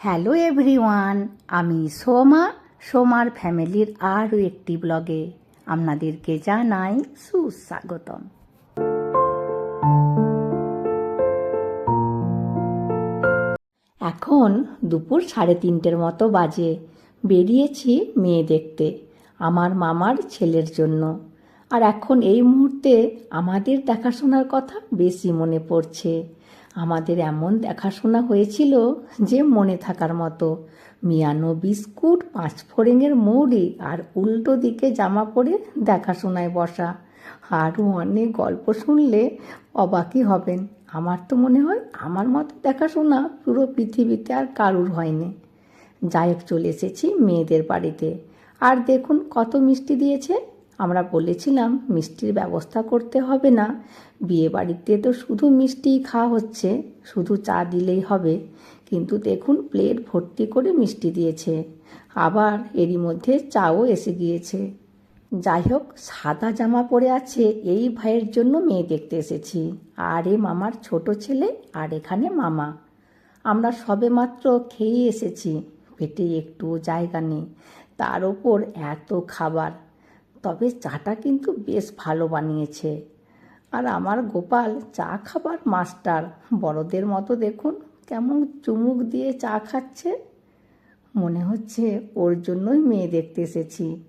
Hello everyone, আমি সোমা। সোমার ফ্যামিলির আরও একটি ব্লগে আপনাদেরকে জানাই সুস্বাগতম। এখন দুপুর সাড়ে তিনটের মতো বাজে। বেরিয়েছি মেয়ে দেখতে, আমার মামার ছেলের জন্য। আর এখন এই মুহূর্তে আমাদের দেখাশোনার কথা বেশি মনে পড়ছে। আমাদের এমন দেখাশোনা হয়েছিল যে মনে থাকার মতো। মিয়ানো বিস্কুট পাঁচ ফোড়েঙের মৌরি আর উল্টো দিকে জামা পরে দেখাশোনায় বসা। আরও অনেক গল্প শুনলে অবাকই হবেন। আমার তো মনে হয় আমার মতো দেখাশোনা পুরো পৃথিবীতে আর কারুর হয়নি। যাই হোক, চলে এসেছি মেয়েদের বাড়িতে। আর দেখুন কত মিষ্টি দিয়েছে। আমরা বলেছিলাম, মিষ্টির ব্যবস্থা করতে হবে না। বিয়ে বাড়িতে তো শুধু মিষ্টিই খাওয়া হচ্ছে, শুধু চা দিলেই হবে। কিন্তু দেখুন, প্লেট ভর্তি করে মিষ্টি দিয়েছে। আবার এরই মধ্যে চাও এসে গিয়েছে। যাই হোক, সাদা জামা পরে আছে, এই ভাইয়ের জন্য মেয়ে দেখতে এসেছি। আর এ মামার ছোট ছেলে, আর এখানে মামা। আমরা সবে মাত্র খেয়ে এসেছি, পেটে একটু জায়গা নেই। তার ওপর এত খাবার। তবে চাটা কিন্তু বেশ ভালো বানিয়েছে। আর আমার গোপাল চা খাবার মাস্টার। বড়দের মতো দেখুন কেমন চুমুক দিয়ে চা খাচ্ছে। মনে হচ্ছে ওর জন্যই মেয়ে দেখতে এসেছি।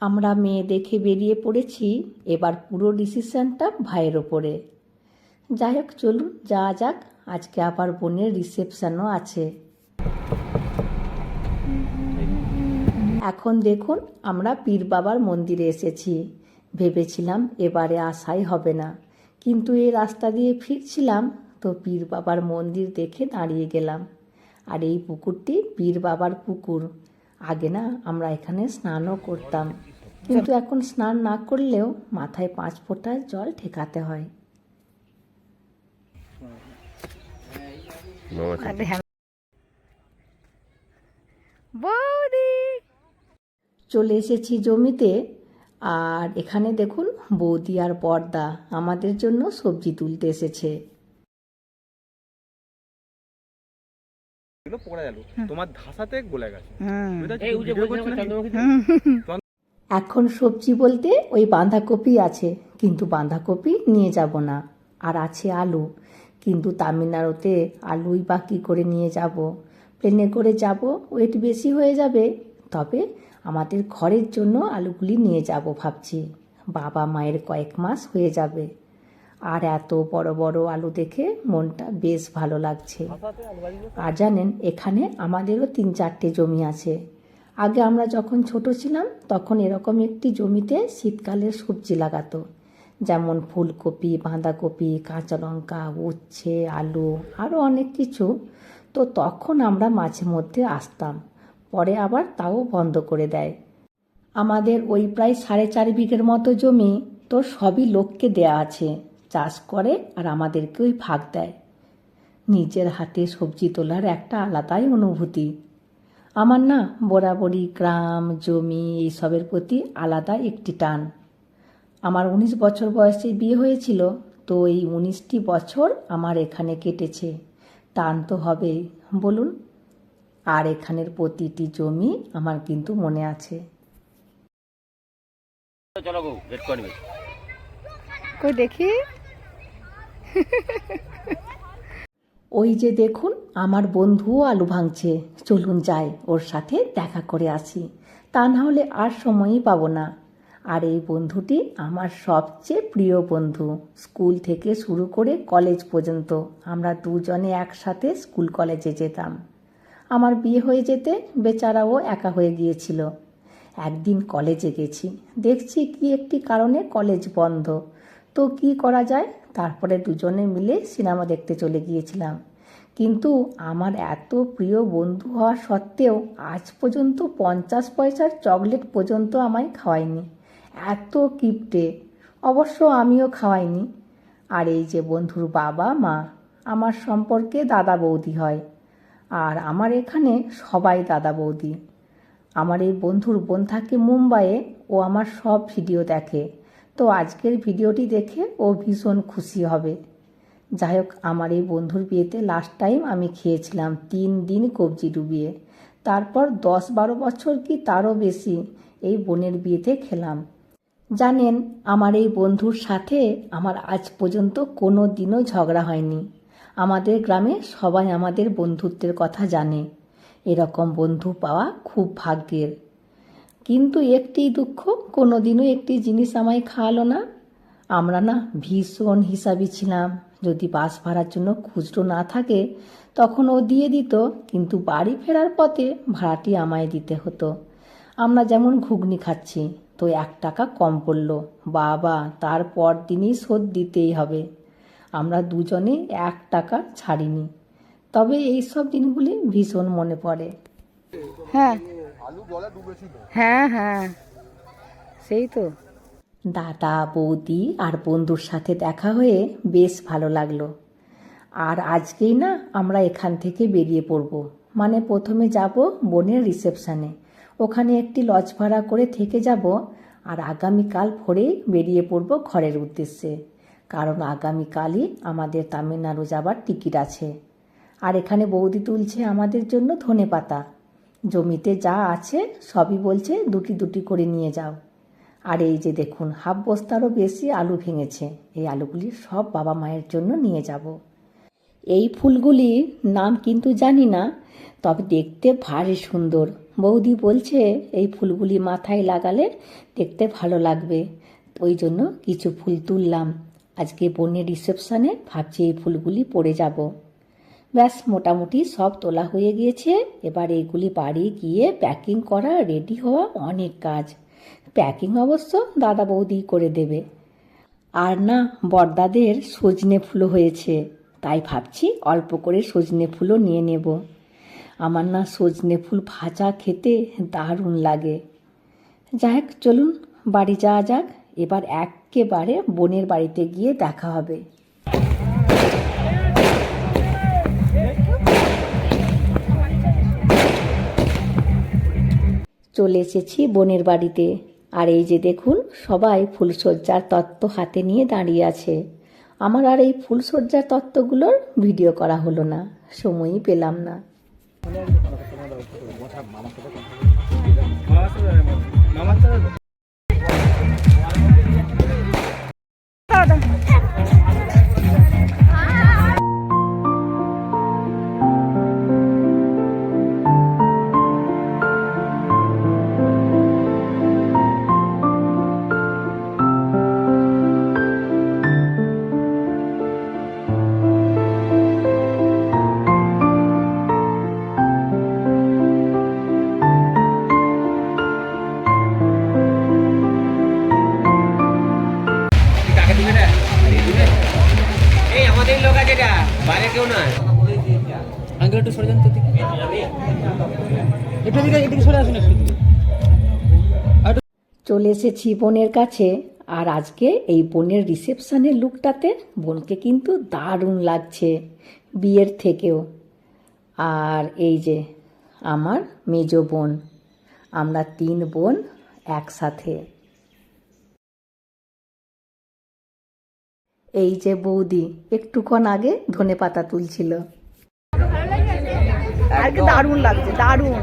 আমরা মেয়ে দেখে বেরিয়ে পড়েছি, এবার পুরো ডিসিশনটা ভাইয়ের ওপরে। যাই হোক, চলুন, যাওয়া যাক। আজকে আবার বোনের রিসেপশনও আছে। এখন দেখুন আমরা পীর বাবার মন্দিরে এসেছি। ভেবেছিলাম এবারে আসাই হবে না। কিন্তু এই রাস্তা দিয়ে ফিরছিলাম তো পীর বাবার মন্দির দেখে দাঁড়িয়ে গেলাম। আর এই পুকুরটি পীর বাবার পুকুর। আগে না আমরা এখানে স্নানও করতাম। কিন্তু এখন স্নান না করলেও মাথায় পাঁচ ফোঁটা জল ঠেকাতে হয়। বৌদি! চলে এসেছি জমিতে। আর এখানে দেখুন বৌদি আর পর্দা আমাদের জন্য সবজি তুলতে এসেছে। তোমার ধাসাতে গলে গেছে। এখন সবজি বলতে ওই বাঁধাকপি আছে কিন্তু বাঁধাকপি নিয়ে যাব না। আর আছে আলু কিন্তু তামিলনাড়ুতে আলুই বা কী করে নিয়ে যাব? প্লেনে করে যাব ওয়েট বেশি হয়ে যাবে তবে আমাদের ঘরের জন্য আলুগুলি নিয়ে যাব ভাবছি। বাবা মায়ের কয়েক মাস হয়ে যাবে। আর এত বড় বড় আলু দেখে মনটা বেশ ভালো লাগছে। আর জানেন, এখানে আমাদেরও তিন চারটে জমি আছে। আগে আমরা যখন ছোট ছিলাম, তখন এরকম একটি জমিতে শীতকালের সবজি লাগাতো। যেমন ফুলকপি, বাঁধাকপি, কাঁচা লঙ্কা, উচ্ছে, আলু, আরও অনেক কিছু। তো তখন আমরা মাঝে মধ্যে আসতাম। পরে আবার তাও বন্ধ করে দেয়। আমাদের ওই প্রায় সাড়ে চার বিঘের মতো জমি তো সবই লোককে দেয়া আছে, চাষ করে আর আমাদেরকে ওই ভাগ দেয়। নিজের হাতে সবজি তোলার একটা আলাদাই অনুভূতি। আমার না বরাবরই গ্রাম, জমি এইসবের প্রতি আলাদা একটি টান। আমার উনিশ বছর বয়সে বিয়ে হয়েছিল, তো এই উনিশটি বছর আমার এখানে কেটেছে। টান তো হবেই, বলুন। আর এখানের প্রতিটি জমি আমার কিন্তু মনে আছে। চলো গো গেট করবে কই দেখি? ওই যে দেখুন আমার বন্ধুও আলু ভাঙছে। চলুন যাই ওর সাথে দেখা করে আসি। তা না হলে আর সময়ই পাবো না। আর এই বন্ধুটি আমার সবচেয়ে প্রিয় বন্ধু। স্কুল থেকে শুরু করে কলেজ পর্যন্ত আমরা দুজনে একসাথে স্কুল কলেজে যেতাম। আমার বিয়ে হয়ে যেতে বেচারাও একা হয়ে গিয়েছিল। একদিন কলেজে গেছি। দেখছি কি একটি কারণে কলেজ বন্ধ। তো কি করা যায়? তারপরে দুজনে মিলে সিনেমা দেখতে চলে গিয়েছিলাম। কিন্তু আমার এত প্রিয় বন্ধু হওয়া সত্ত্বেও আজ পর্যন্ত পঞ্চাশ পয়সার চকলেট পর্যন্ত আমায় খাওয়ায়নি। এত কিপটে। অবশ্য আমিও খাওয়াইনি। আর এই যে বন্ধুর বাবা মা আমার সম্পর্কে দাদা বৌদি হয়। আর আমার এখানে সবাই দাদা বৌদি। আমার এই বন্ধুর বোন থাকে মুম্বাইয়ে ও আমার সব ভিডিও দেখে। তো আজকের ভিডিওটি দেখে ও ভীষণ খুশি হবে। যাই হোক আমার এই বন্ধুর বিয়েতে লাস্ট টাইম আমি খেয়েছিলাম তিন দিন কবজি ডুবিয়ে। তারপর দশ বারো বছর কি তারও বেশি এই বোনের বিয়েতে খেলাম। জানেন, আমার এই বন্ধুর সাথে আমার আজ পর্যন্ত কোনো দিনও ঝগড়া হয়নি। আমাদের গ্রামে সবাই আমাদের বন্ধুত্বের কথা জানে। এরকম বন্ধু পাওয়া খুব ভাগ্যের। কিন্তু একটি দুঃখ কোনো দিনও একটি জিনিস আমায় খাওয়ালো না। আমরা না ভীষণ হিসাবি ছিলাম। যদি বাস ভাড়ার জন্য খুচরো না থাকে, তখন ও দিয়ে দিত। কিন্তু বাড়ি ফেরার পথে ভাড়াটি আমায় দিতে হতো। আমরা যেমন ঘুগনি খাচ্ছি, তো এক টাকা কম পড়ল। বাবা, তারপর দিনই শোধ দিতেই হবে। আমরা দুজনে এক টাকা ছাড়িনি। তবে এই সব দিনগুলি ভীষণ মনে পড়ে। হ্যাঁ। হ্যাঁ হ্যাঁ। সেই তো। দাদা বৌদি আর বন্ধুর সাথে দেখা হয়ে বেশ ভালো লাগল। আর আজকেই না আমরা এখান থেকে বেরিয়ে পড়ব। মানে প্রথমে যাব বোনের রিসেপশানে। ওখানে একটি লজ ভাড়া করে থেকে যাব আর আগামীকাল ভোরেই বেরিয়ে পড়ব ঘরের উদ্দেশ্যে। কারণ আগামীকালই আমাদের তামিলনাড়ু যাবার টিকিট আছে। আর এখানে বৌদি তুলছে আমাদের জন্য ধনে পাতা। জমিতে যা আছে সবই বলছে দুটি দুটি করে নিয়ে যাও। আর এই যে দেখুন হাফ বস্তারও বেশি আলু ভেঙেছে। এই আলুগুলি সব বাবা মায়ের জন্য নিয়ে যাব। এই ফুলগুলির নাম কিন্তু জানি না, তবে দেখতে ভারী সুন্দর। বৌদি বলছে এই ফুলগুলি মাথায় লাগালে দেখতে ভালো লাগবে। ওই জন্য কিছু ফুল তুললাম। আজকে বোনের রিসেপশনে ভাবছি এই ফুলগুলি পড়ে যাব। ব্যাস, মোটামুটি সব তোলা হয়ে গিয়েছে। এবার এইগুলি বাড়ি গিয়ে প্যাকিং করা রেডি হওয়া অনেক কাজ। প্যাকিং অবশ্য দাদা বৌদি করে দেবে। আর না বর্দাদের সজনে ফুলও হয়েছে। তাই ভাবছি অল্প করে সজনে ফুলও নিয়ে নেব। আমার না সজনে ফুল ভাজা খেতে দারুণ লাগে। যাই চলুন, বাড়ি যাওয়া যাক। এবার একেবারে বোনের বাড়িতে গিয়ে দেখা হবে। চলে এসেছি বোনের বাড়িতে। আর এই যে দেখুন, সবাই ফুলসজ্জার তত্ত্ব হাতে নিয়ে দাঁড়িয়ে আছে। আমার আর এই ফুলসজ্জার তত্ত্বগুলোর ভিডিও করা হলো না, সময়ই পেলাম না। এসেছি বোনের কাছে, আর আজকে এই বোনের রিসেপশনের লুকটাতে বোনকে কিন্তু দারুণ লাগছে বিয়ের থেকেও। আর এই যে আমার মেজ বোন, আমরা তিন বোন একসাথে। এই যে বৌদি, একটুক্ষণ আগে ধনে পাতা তুলছিল। দারুণ লাগছে, দারুণ।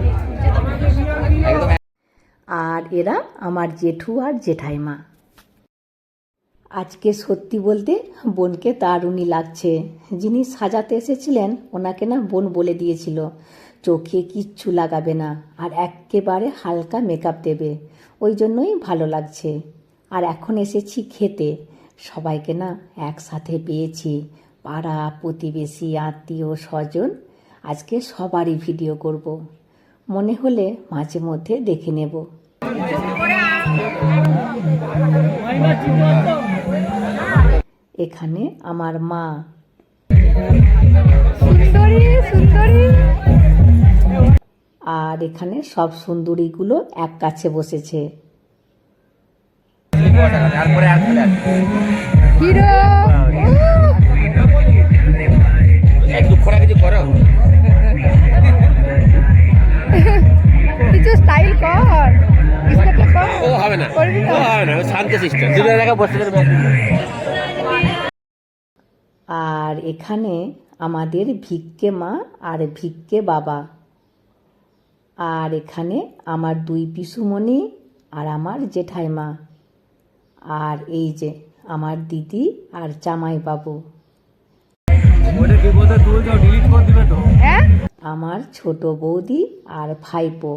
আর এরা আমার জেঠু আর জেঠাইমা। আজকে সত্যি বলতে বোনকে দারুণই লাগছে। যিনি সাজাতে এসেছিলেন, ওনাকে না বোন বলে দিয়েছিল, চোখে কিচ্ছু লাগাবে না, আর একেবারে হালকা মেকআপ দেবে। ওই জন্যই ভালো লাগছে। আর এখন এসেছি খেতে। সবাইকে না একসাথে পেয়েছি। পাড়া, প্রতিবেশী, আত্মীয়, স্বজন। আজকে সবারই ভিডিও করব। মনে হলে মাঝে মধ্যে দেখে নেব। এখানে আমার মা। আর এখানে সব সুন্দরীগুলো এক কাছে বসেছে। হিরো। স্টাইল কর। ও হবে না। ও হবে না। শান্ত সিস্টেম। পারে আর এখানে আমাদের ভিক্ষে মা আর ভিক্ষে বাবা। আর এখানে আমার দুই পিসুমণি আর আমার জেঠাইমা। আর এই যে আমার দিদি আর জামাই বাবু ওটা কি বলতে তুই তো ডিলিট করে দিবে তো। হ্যাঁ আমার ছোট বৌদি আর ভাইপো।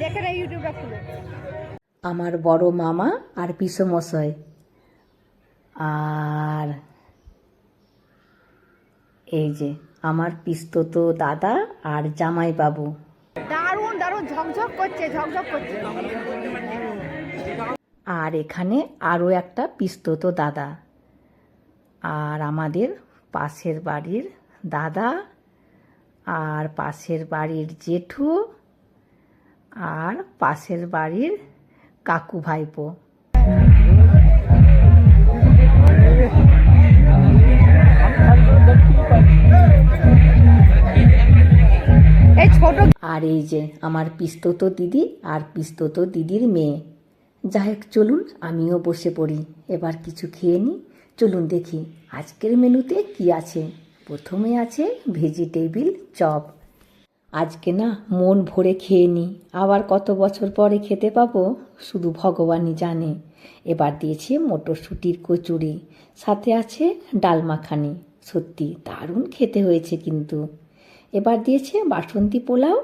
দেখে না খুলে। আমার বড় মামা আর পিসমশাই আর এই যে আমার পিস্তত দাদা আর জামাই বাবু দারুণ দারুণ ঝকঝক করছে ঝকঝক করছে। আর এখানে আরও একটা পিস্তত দাদা। আর আমাদের পাশের বাড়ির দাদা। আর পাশের বাড়ির জেঠু। আর পাশের বাড়ির কাকু ভাইপো। এই ছোট আর এই যে আমার পিস্তত দিদি আর পিস্তত দিদির মেয়ে। যাই হোক চলুন আমিও বসে পড়ি। এবার কিছু খেয়ে নিই চলুন দেখি আজকের মেনুতে কি আছে। প্রথমে আছে ভেজিটেবিল চপ। আজকে না মন ভরে খেয়ে নিই আবার কত বছর পরে খেতে পাবো? শুধু ভগবানই জানে। এবার দিয়েছে মটরশুঁটির কচুরি। সাথে আছে ডাল মাখানি। সত্যি দারুণ খেতে হয়েছে কিন্তু। এবার দিয়েছে বাসন্তী পোলাও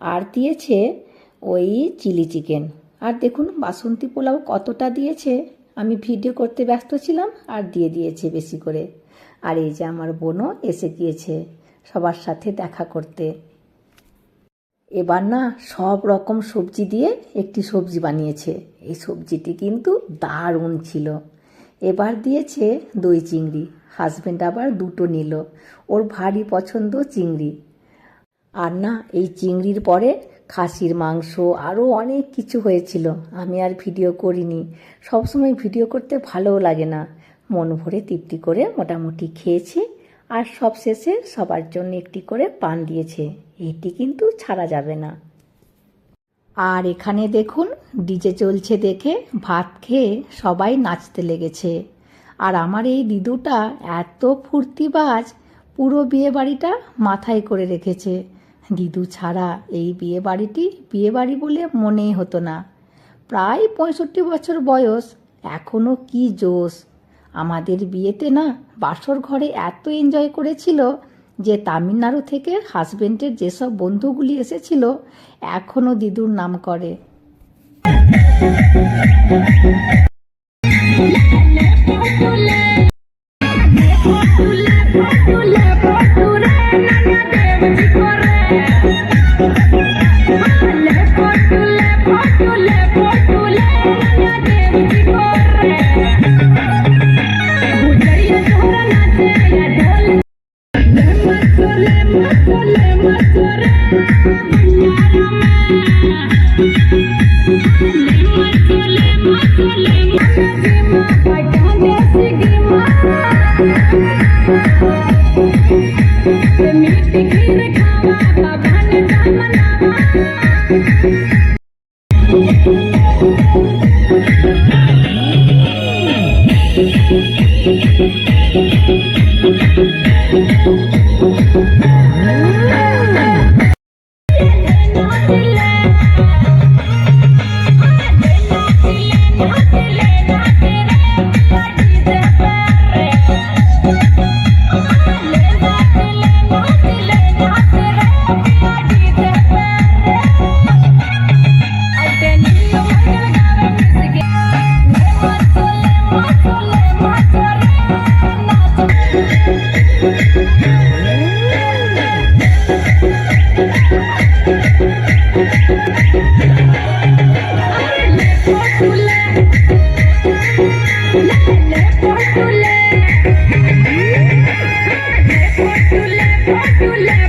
আর দিয়েছে ওই চিলি চিকেন। আর দেখুন বাসন্তী পোলাও কতটা দিয়েছে। আমি ভিডিও করতে ব্যস্ত ছিলাম আর দিয়ে দিয়েছে বেশি করে। আর এই যে আমার বোনও এসে গিয়েছে সবার সাথে দেখা করতে। এবার না সব রকম সবজি দিয়ে একটি সবজি বানিয়েছে। এই সবজিটি কিন্তু দারুণ ছিল। এবার দিয়েছে দই চিংড়ি। হাজবেন্ড আবার দুটো নিল। ওর ভারী পছন্দ চিংড়ি। আর না, এই চিংড়ির পরে খাসির মাংস আরও অনেক কিছু হয়েছিল। আমি আর ভিডিও করিনি। সবসময় ভিডিও করতে ভালোও লাগে না। মন ভরে তৃপ্তি করে মোটামুটি খেয়েছি। আর সব শেষে সবার জন্য একটি করে পান দিয়েছে। এটি কিন্তু ছাড়া যাবে না। আর এখানে দেখুন, ডিজে চলছে দেখে ভাত খেয়ে সবাই নাচতে লেগেছে। আর আমার এই দিদুটা এত ফুর্তিবাজ, পুরো বিয়ে বাড়িটা মাথায় করে রেখেছে। দিদু ছাড়া এই বিয়ে বাড়িটি বিয়ে বাড়ি বলে মনেই হতো না। প্রায় পঁয়ষট্টি বছর বয়স এখনও কি জোশ। আমাদের বিয়েতে না বাসর ঘরে এত এনজয় করেছিল যে তামিলনাড়ু থেকে হাজবেন্ডের যেসব বন্ধুগুলি এসেছিল এখনও দিদুর নাম করে।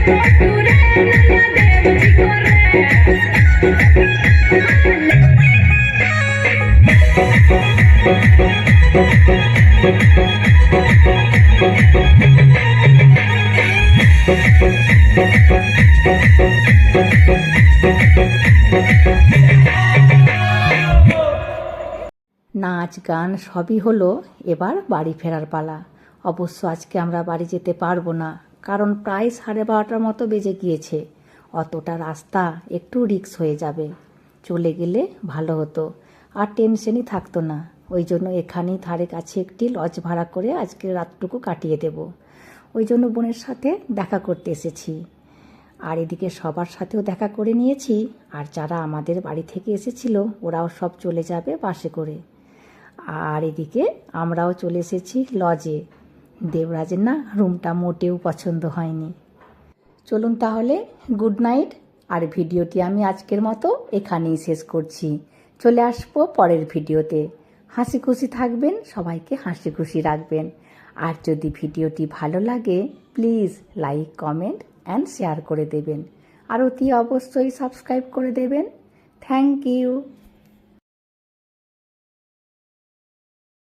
Thank you. গান সবই হলো এবার বাড়ি ফেরার পালা। অবশ্য আজকে আমরা বাড়ি যেতে পারব না, কারণ প্রায় সাড়ে বারোটার মতো বেজে গিয়েছে। অতটা রাস্তা একটু রিক্স হয়ে যাবে। চলে গেলে ভালো হতো, আর টেনশনই থাকতো না। ওই জন্য এখানেই ধারে কাছে একটি লজ ভাড়া করে আজকে রাতটুকু কাটিয়ে দেব। ওই জন্য বোনের সাথে দেখা করতে এসেছি। আর এদিকে সবার সাথেও দেখা করে নিয়েছি, আর যারা আমাদের বাড়ি থেকে এসেছিল, ওরাও সব চলে যাবে বাসে করে। আর এদিকে আমরাও চলে এসেছি লজে দেবরাজের না রুমটা মোটেও পছন্দ হয়নি। চলুন তাহলে গুড নাইট আর ভিডিওটি আমি আজকের মতো এখানেই শেষ করছি। চলে আসব পরের ভিডিওতে। হাসি খুশি থাকবেন, সবাইকে হাসি খুশি রাখবেন। আর যদি ভিডিওটি ভালো লাগে please like comment and share করে দেবেন। আর অতি অবশ্যই সাবস্ক্রাইব করে দেবেন। Thank you